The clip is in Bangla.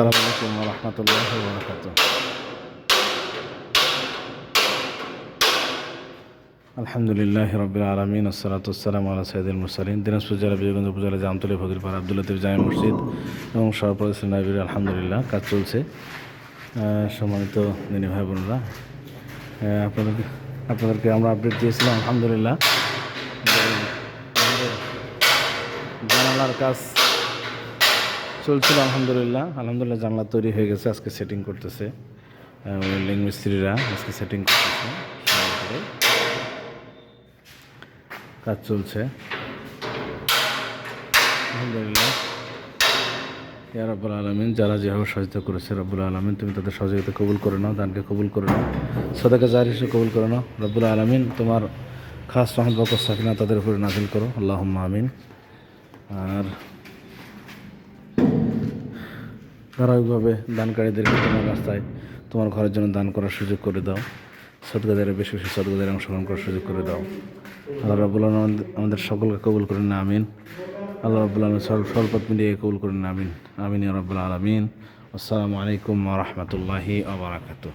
আসসালামু আলাইকুম রহমতুল্লাহ আলহামদুলিল্লাহ রবিল আলমিন আসসালাতাম আল্লাহ সৈদুল মুসালিন দিনাজপুর জেলা বিজয়গঞ্জ উপজেলা জামতলী জামে মসজিদ এবং সহপ্রদেশ নাবির আলহামদুলিল্লাহ কাজ চলছে। সম্মানিত দিনী ভাই বোনরা আহ, আপনাদেরকে আপনাদেরকে আমরা আপডেট দিয়েছিলাম আলহামদুলিল্লাহ। জানালার কাজ চলছিল, আলহামদুলিল্লাহ। আলহামদুলিল্লাহ জানলা তৈরি হয়ে গেছে, আজকে সেটিং করতেছে। ওয়েল্ডিং মিস্ত্রিরা আজকে সেটিং করতেছে কাজ চলছে। আলহামদুলিল্লাহ। ইয়া রব্বুল আলমিন, যারা যেভাবে সহযোগিতা করেছে, রব্বুল আলমিন, তুমি তাদের সহযোগিতা কবুল করে নাও, দানকে কবুল করে নাও। সদাকে জারি হিসেবে কবুল করে নাও। রব্বুল আলমিন, তোমার খাস রহমত বকর সাকিনা তাদের উপরে নাজিল করো। আল্লাহ আমিন। আর ধারাবাহিকভাবে দানকারীদেরকে তোমার রাস্তায় তোমার ঘরের জন্য দান করার সুযোগ করে দাও। সদগাদের বেশি বেশি সদগাদের অংশগ্রহণ করার সুযোগ করে দাও। আল্লাহ রাবুল আমাদের সকলকে কবুল করে না আমিন। আল্লাহ রাবুল আলম সরপথ মিলিয়ে কবুল করে না আমিন আমিন রব্বুল আলমিন। আসসালামু আলাইকুম রহমতুল্লাহি আবরাকাতু